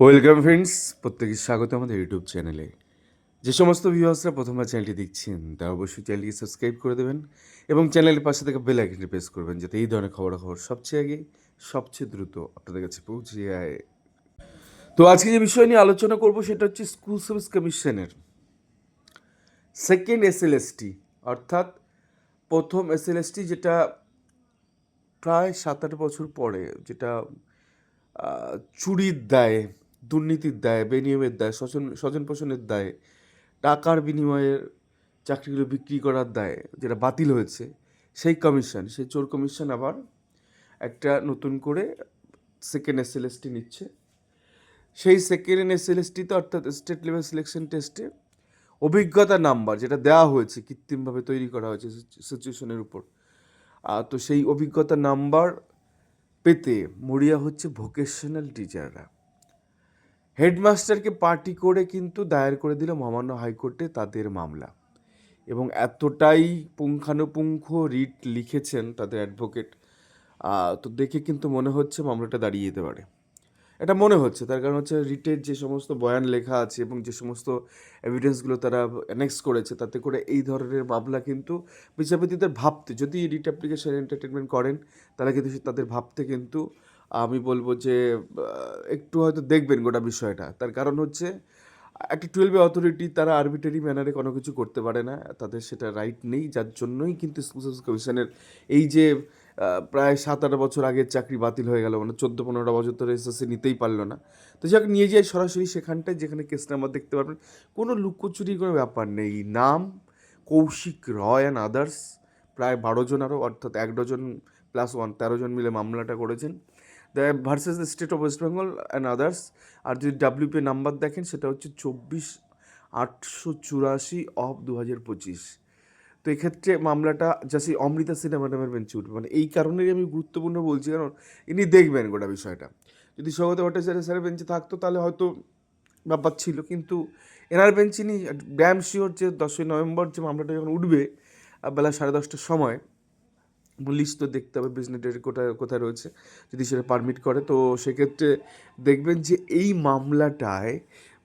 Welcome friends প্রত্যেকে স্বাগত আমাদের ইউটিউব চ্যানেলে যে সমস্ত ভিউয়ার্সরা প্রথমবার চ্যানেলটি দেখছেন, তারা অবশ্যই চ্যানেলটিকে সাবস্ক্রাইব করে দেবেন এবং চ্যানেলের পাশে থেকে বেল আইকনটি প্রেস করবেন, যাতে এই ধরনের খবরাখবর সবচেয়ে আগে, সবচেয়ে দ্রুত আপনাদের কাছে পৌঁছে যায়। তো আজকে যে বিষয় নিয়ে আলোচনা করব, সেটা হচ্ছে স্কুল সার্ভিস কমিশনের সেকেন্ড এসএলএসটি অর্থাৎ প্রথম এসএলএসটি যেটা প্রায় সাত আট বছর পরে, যেটা চুরির দায়ে দুর্নীতির দায়ে, বেনিয়মের দায়ে, স্বজন স্বজন পোষণের দায়ে, টাকার বিনিময়ে চাকরিগুলো বিক্রি করার দায়ে যেটা বাতিল হয়েছে, সেই কমিশন, সেই চোর কমিশন আবার একটা নতুন করে সেকেন্ড এসএলএসটি নিচ্ছে। সেই সেকেন্ড এসএলএসটিতে অর্থাৎ স্টেট লেভেল সিলেকশন টেস্টে অভিজ্ঞতা নাম্বার যেটা দেওয়া হয়েছে, কৃত্রিমভাবে তৈরি করা হয়েছে সিচুয়েশনের উপর। তো সেই অভিজ্ঞতা নাম্বার পেতে মরিয়া হচ্ছে ভোকেশনাল টিচাররা হেডমাস্টারকে পার্টি করে কিন্তু দায়ের করে দিল মহামান্য হাইকোর্টে তাদের মামলা। এবং এতটাই পুঙ্খানুপুঙ্খ রিট লিখেছেন তাদের অ্যাডভোকেট তো দেখে কিন্তু মনে হচ্ছে মামলাটা দাঁড়িয়ে যেতে পারে। এটা মনে হচ্ছে, তার কারণ হচ্ছে রিটের যে সমস্ত বয়ান লেখা আছে এবং যে সমস্ত এভিডেন্সগুলো তারা অ্যানেক্স করেছে, তাতে করে এই ধরনের মামলা কিন্তু বিচারপতিদের ভাবতে, যদি রিট অ্যাপ্লিকেশন এন্টারটেনমেন্ট করেন, তাহলে কিন্তু তাদের ভাবতে কিন্তু আমি বলব যে একটু হয়তো দেখবেন গোটা বিষয়টা। তার কারণ হচ্ছে, একটা টুয়েলভে অথরিটি তারা আরবিটারি ম্যানারে কোনো কিছু করতে পারে না। তাদের সেটা রাইট নেই, যার জন্যই কিন্তু স্কুল সার্ভিস কমিশনের এই যে প্রায় সাত আট বছর আগের চাকরি বাতিল হয়ে গেল। মানে চোদ্দ পনেরোটা বছর ধরে এসএসসি নিতেই পারল না। তো যাক নিয়ে যাই সরাসরি সেখানটায়, যেখানে কেস নাম্বার দেখতে পারবেন। কোনো লুকোচুরি, কোনো ব্যাপার নেই। নাম, কৌশিক রয় অ্যান্ড আদার্স প্রায় বারো জন আরও অর্থাৎ এক ডজন প্লাস ওয়ান তেরো জন মিলে মামলাটা করেছেন। The versus the state of West Bengal and others আর যদি ডাব্লিউপি নাম্বার দেখেন, সেটা হচ্ছে চব্বিশ আটশো চুরাশি অফ দু হাজার পঁচিশ। তো এক্ষেত্রে মামলাটা জাসি অমৃতা সিনহা ম্যাডামের বেঞ্চে উঠবে। মানে এই কারণেই আমি গুরুত্বপূর্ণ বলছি, কারণ ইনি দেখবেন গোটা বিষয়টা। যদি সৌগত ভট্টাচার্য স্যারের বেঞ্চে থাকতো, তাহলে হয়তো ব্যাপার ছিল। কিন্তু এনার বেঞ্চ ইনি ড্যাম শিওর যে দশই নভেম্বর যে মামলাটা যখন উঠবে বেলা সাড়ে দশটার সময় লিস্ট তো দেখতে হবে বিজনেটের কোথায় কোথায় রয়েছে, যদি সেটা পারমিট করে। তো সেক্ষেত্রে দেখবেন যে এই মামলাটায়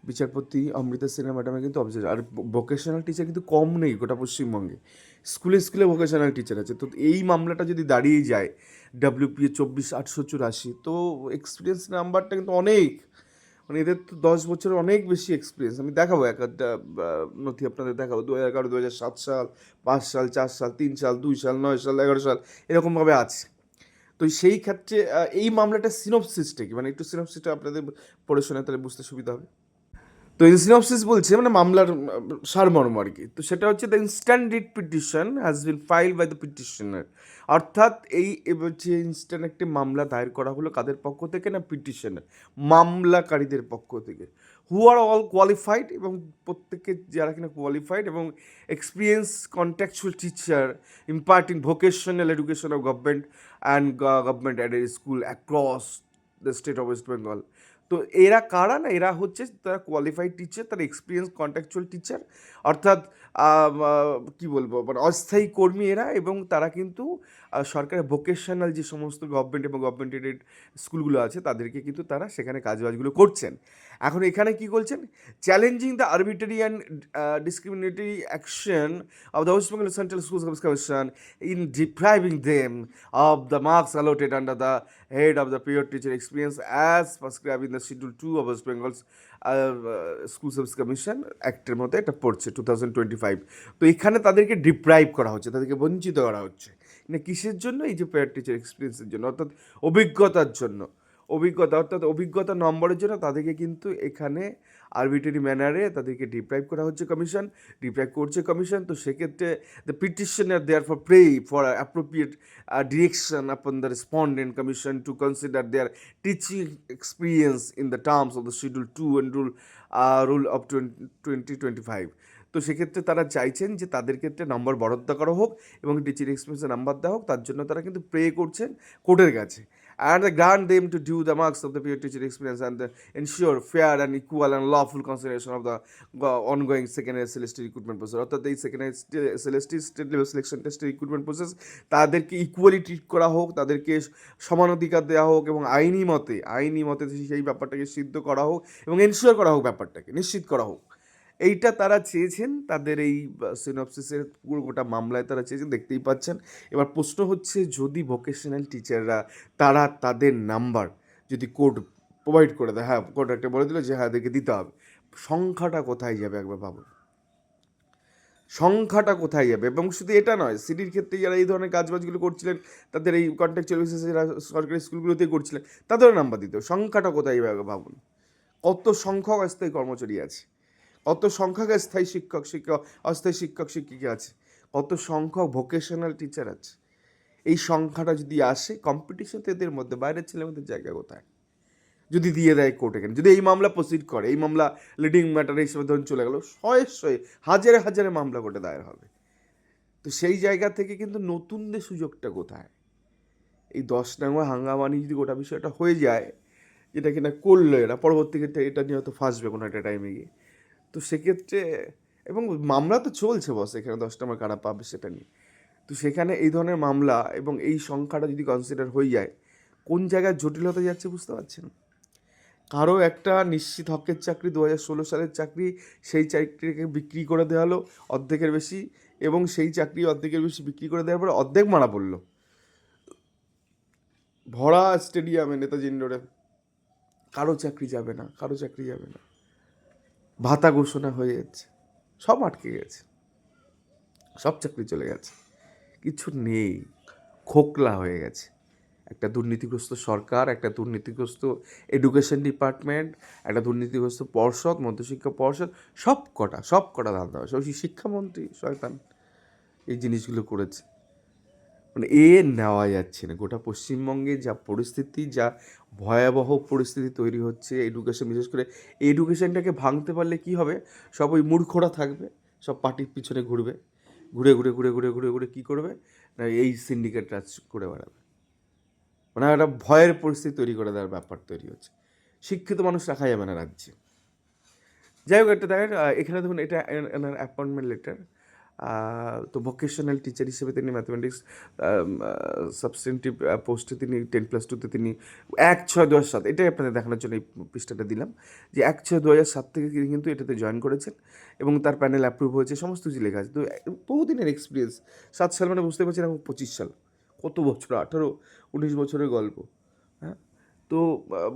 বিচারপতি অমৃতা সিনহা ম্যাডামের কিন্তু অবজেক্ট আর ভোকেশনাল টিচার কিন্তু কম নেই গোটা পশ্চিমবঙ্গে। স্কুলে স্কুলে ভোকেশনাল টিচার আছে। তো এই মামলাটা যদি দাঁড়িয়ে যায় ডাব্লিউপিএ চব্বিশ আটশো চুরাশি, তো এক্সপিরিয়েন্স নাম্বারটা কিন্তু অনেক। মানে এদের তো দশ বছরের অনেক বেশি এক্সপিরিয়েন্স আমি দেখাবো এক একটা নথি আপনাদের দেখাবো। দু হাজার এগারো, দু হাজার সাত সাল, পাঁচ সাল, চার সাল, তিন সাল, দুই সাল, নয় সাল, এগারো সাল, এরকমভাবে আছে। তো সেই ক্ষেত্রে এই মামলাটা সিনপসিসটা কি? মানে একটু সিনপসিসটা আপনাদের পড়ে শোনা তাহলে বুঝতে সুবিধা হবে। তো সিনপসিস বলছে মানে মামলার সারমর্ম আর কি। তো সেটা হচ্ছে the instant writ petition has been filed by the petitioner অর্থাৎ এই যে ইনস্ট্যান্ট একটি মামলা দায়ের করা হলো কাদের পক্ষ থেকে না পিটিশনার মামলাকারীদের পক্ষ থেকে। হু আর অল কোয়ালিফাইড এবং প্রত্যেকে যারা কিনা কোয়ালিফাইড এবং experience contractual teacher imparting vocational education of government and government aided school across the state of West Bengal তো এরা কারা না? এরা হচ্ছে তারা কোয়ালিফাইড টিচার তারা এক্সপিরিয়েন্স কন্ট্যাকচুয়াল টিচার অর্থাৎ কি বলব? মানে অস্থায়ী কর্মী এরা এবং তারা কিন্তু সরকারের ভোকেশনাল যে সমস্ত গভর্নমেন্ট এবং গভর্নমেন্ট এডেড স্কুলগুলো আছে তাদেরকে কিন্তু তারা সেখানে কাজবাজগুলো করছেন। এখন এখানে কি বলছেন challenging the arbitrary and discriminatory action of the West Bengal central school commission in depriving them of the marks allotted under the head of the peer teacher experience as prescribed the schedule 2 of West Bengal's uh, school service commission অ্যাক্টের মধ্যে এটা পড়ছে two thousand twenty five তো এখানে তাদেরকে deprive করা হচ্ছে, তাদেরকে বঞ্চিত করা হচ্ছে। না কিসের জন্য? এই যে পেয়ার টিচার এক্সপিরিয়েন্সের জন্য, অর্থাৎ অভিজ্ঞতার জন্য। অভিজ্ঞতা, অর্থাৎ অভিজ্ঞতা নম্বরের জন্য তাদেরকে কিন্তু এখানে আরবিটারি ম্যানারে তাদেরকে ডিপ্রাইভ করা হচ্ছে কমিশন ডিপ্রাইভ করছে কমিশন তো সেক্ষেত্রে the petitioner therefore pray for appropriate direction upon the respondent commission to consider their teaching experience in the terms of the schedule two and rule rule of twenty twenty five তো সেক্ষেত্রে তারা চাইছেন যে তাদের ক্ষেত্রে নম্বর বরাদ্দ করা হোক এবং টিচিং এক্সপিরিয়েন্সের নাম্বার দেওয়া হোক, তার জন্য তারা কিন্তু প্রে করছেন, কোর্টের কাছে। And they grant them to do the marks of the peer teacher experience and uh, ensure fair and equal and lawful consideration of the go- ongoing secondary celestial recruitment process অর্থাৎ এই secondary SLST state level selection টেস্টের recruitment process তাদেরকে equally treat করা হোক তাদেরকে সমান অধিকার দেওয়া হোক এবং আইনি মতে আইনি মতে সেই ব্যাপারটাকে সিদ্ধ করা হোক এবং এনশিওর করা হোক ব্যাপারটাকে নিশ্চিত করা হোক এইটা তারা চেয়েছেন, তাদের এই সিনপসিসের পুরো গোটা মামলায় তারা চেয়েছেন, দেখতেই পাচ্ছেন। এবার প্রশ্ন হচ্ছে, যদি ভোকেশনাল টিচাররা তারা তাদের নাম্বার যদি কোর্ট প্রোভাইড করে দেয় হ্যাঁ কোর্ট একটা বলে দিল যে হ্যাঁ এদেরকে দিতে হবে, সংখ্যাটা কোথায় যাবে একবার ভাবুন। সংখ্যাটা কোথায় যাবে? এবং শুধু এটা নয় সিটির ক্ষেত্রে যারা এই ধরনের কাজবাজগুলো করছিলেন, তাদের এই কন্ট্রাকচুয়াল বেসিসে যারা সরকারি স্কুলগুলোতে করছিলেন, তাদেরও নাম্বার দিতে সংখ্যাটা কোথায় যাবে ভাবুন। কত সংখ্যক অস্থায়ী কর্মচারী আছে? কত সংখ্যক স্থায়ী শিক্ষক শিক্ষক, অস্থায়ী শিক্ষক শিক্ষিকা আছে, কত সংখ্যক ভোকেশনাল টিচার আছে। এই সংখ্যাটা যদি আসে কম্পিটিশন তো এদের মধ্যে, বাইরের ছেলেমেয়েদের জায়গা কোথায়? যদি দিয়ে দেয় কোর্টে কেন যদি এই মামলা প্রসিড করে, এই মামলা লিডিং ম্যাটার হিসেবে ধরুন চলে গেল, শয়ে শয়ে, হাজারে হাজারে মামলা কোর্টে দায়ের হবে। তো সেই জায়গা থেকে কিন্তু নতুনদের সুযোগটা কোথায়? এই দশ নম্বর হাঙ্গামানি যদি গোটা বিষয়টা হয়ে যায়, যেটা কিনা করল এরা, পরবর্তী ক্ষেত্রে এটা নিয়ে হয়তো ফাঁসবে কোনো একটা টাইমে গিয়ে। তো সেক্ষেত্রে, এবং মামলা তো চলছে বস এখানে দশ নম্বর কারা পাবে সেটা নিয়ে। তো সেখানে এই ধরনের মামলা এবং এই সংখ্যাটা যদি কনসিডার হয়ে যায়, কোন জায়গায় জটিলতা যাচ্ছে বুঝতে পারছেন? কারও একটা নিশ্চিত হকের চাকরি দু ষোলো সালের চাকরি, সেই চাকরিকে বিক্রি করে দেওয়া হলো অর্ধেকের বেশি এবং সেই চাকরি অর্ধেকের বেশি বিক্রি করে দেওয়ার পরে অর্ধেক মারা পড়ল। ভরা স্টেডিয়ামে নেতাজি ইন্ডোরে কারও চাকরি যাবে না, কারও চাকরি যাবে না। ভাতা ঘোষণা হয়ে যাচ্ছে সব আটকে গেছে। সব চাকরি চলে গেছে। কিছু নেই। খোকলা হয়ে গেছে। একটা দুর্নীতিগ্রস্ত সরকার, একটা দুর্নীতিগ্রস্ত এডুকেশন ডিপার্টমেন্ট একটা দুর্নীতিগ্রস্ত পর্ষদ, মধ্যশিক্ষা পর্ষদ, সব কটা সব কটা ধান্দা ওই শিক্ষামন্ত্রী শয়তান এই জিনিসগুলো করেছে। মানে এ নেওয়া যাচ্ছে না। গোটা পশ্চিমবঙ্গে যা পরিস্থিতি, যা ভয়াবহ পরিস্থিতি তৈরি হচ্ছে এডুকেশন বিশেষ করে এডুকেশনটাকে ভাঙতে পারলে কি হবে? সব ওই মূর্খরা থাকবে, সব পার্টির পিছনে ঘুরবে, ঘুরে ঘুরে ঘুরে ঘুরে ঘুরে ঘুরে কী করবে? না, এই সিন্ডিকেট রাজ করে বেড়াবে। মানে একটা ভয়ের পরিস্থিতি তৈরি করে দেওয়ার ব্যাপার তৈরি হচ্ছে। শিক্ষিত মানুষ রাখা যাবে না রাজ্যে। যাই হোক, একটা দেখেন এখানে দেখুন, এটা অ্যাপয়েন্টমেন্ট লেটার তো ভোকেশনাল টিচার হিসেবে তিনি ম্যাথমেটিক্স সাবস্টেন্টিভ পোস্টে তিনি টেন প্লাস টুতে তিনি এক ছয় দু হাজার সাত, এটাই আপনাদের দেখানোর জন্য এই পৃষ্ঠাটা দিলাম, যে এক ছয় দু হাজার সাত থেকে তিনি কিন্তু এটাতে জয়েন করেছেন এবং তার প্যানেল অ্যাপ্রুভ হয়েছে, সমস্ত কিছু লেখা আছে। তো বহুদিনের এক্সপিরিয়েন্স সাত সাল মানে বুঝতে পারছেন এখন পঁচিশ সাল, কত বছর, আঠারো, উনিশ বছরের গল্প হ্যাঁ? তো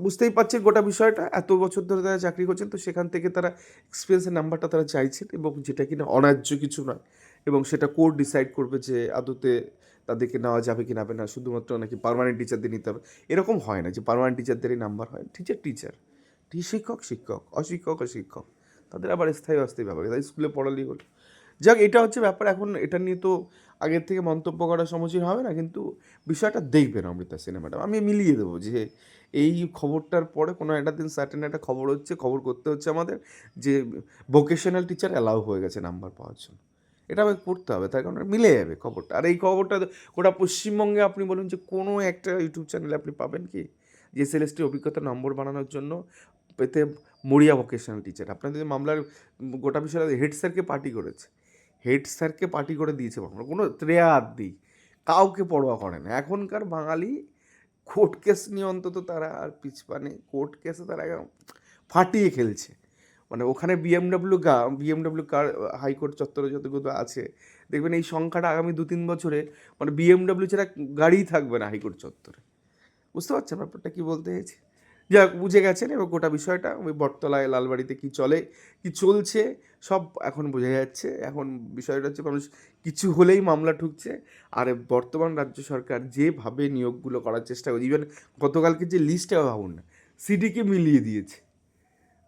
বুঝতেই পারছেন গোটা বিষয়টা। এত বছর ধরে তারা চাকরি করছেন, তো সেখান থেকে তারা এক্সপিরিয়েন্সের নাম্বারটা তারা চাইছেন এবং যেটা কিনা অন্যায্য কিছু নয় এবং সেটা কোর্ট ডিসাইড করবে যে আদতে তাদেরকে নেওয়া যাবে কি যাবে না, শুধুমাত্র নাকি পার্মানেন্ট টিচারদের নিতে হবে। এরকম হয় না যে পার্মানেন্ট টিচারদেরই নাম্বার হয়। টিচার টিচার শিক্ষক শিক্ষক, অশিক্ষক অশিক্ষক। তাদের আবার স্থায়ী অস্থায়ী ব্যাপার তাই স্কুলে পড়ালেই হলো। যাক, এটা হচ্ছে ব্যাপার। এখন এটা নিয়ে তো আগের থেকে মন্তব্য করা সম্মুখীন হবে না, কিন্তু বিষয়টা দেখবেন অমৃতা সিনেমাটা। আমি মিলিয়ে দেবো যে এই খবরটার পরে কোনো একটা দিন সার্টেন একটা খবর হচ্ছে, খবর করতে হচ্ছে আমাদের যে ভোকেশনাল টিচার অ্যালাউ হয়ে গেছে নাম্বার পাওয়ার জন্য। এটা আমাকে করতে হবে, তার কারণে মিলে যাবে খবরটা। আর এই খবরটা গোটা পশ্চিমবঙ্গে আপনি বলুন যে কোনো একটা ইউটিউব চ্যানেলে আপনি পাবেন কি? যে সেলেস্টি অভিজ্ঞতা নম্বর বানানোর জন্য পেতে মরিয়া ভোকেশনাল টিচার আপনাদের মামলার গোটা বিষয়টা হেড স্যারকে পার্টি করেছে হেড স্যারকে পার্টি করে দিয়েছে মামলা কোনো ত্রেয়াদ দিই কাউকে পরোয়া করে না। এখনকার বাঙালি কোর্ট কেস নিয়ে অন্তত তারা আর পিছপা নেই। কোর্ট কেসে তারা ফাটিয়ে খেলছে। মানে ওখানে বিএমডাব্লিউ গা বিএমডাব্লিউ কার, হাইকোর্ট চত্বরে যতগুলো আছে, দেখবেন এই সংখ্যাটা আগামী দু তিন বছরে মানে বিএমডাব্লিউ ছাড়া গাড়িই থাকবে না হাইকোর্ট চত্বরে। বুঝতে পারছেন ব্যাপারটা কী বলতে চাইছি? যাক, বুঝে গেছেন। এবং গোটা বিষয়টা, ওই বটতলায়, লালবাড়িতে কী চলে, কী চলছে, সব এখন বোঝা যাচ্ছে। এখন বিষয়টা হচ্ছে, মানুষ কিছু হলেই মামলা ঠুকছে। আর বর্তমান রাজ্য সরকার যেভাবে নিয়োগগুলো করার চেষ্টা করছে ইভেন গতকালকে যে লিস্টটা ভাবুন না সিডিকে মিলিয়ে দিয়েছে।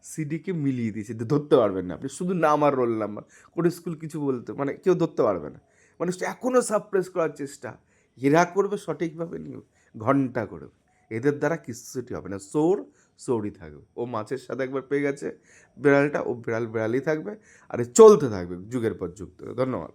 সিডিকে মিলিয়ে দিয়েছে ধরতে পারবেন না আপনি। শুধু নাম আর রোল নাম্বার কোনো স্কুল কিছু বলতে মানে কেউ ধরতে পারবে না। মানে এখনও সাপ্রেস করার চেষ্টা। এরা করবে সঠিকভাবে নিয়োগ, ঘণ্টা করবে। এদের দ্বারা কিছুটি হবে না। সৌর সৌরই থাকবে। ও মাছের সাথে একবার পেয়ে গেছে, বিড়ালটা ও বিড়াল বিড়ালই থাকবে, আর চলতে থাকবে যুগের পর যুগ ধন্যবাদ।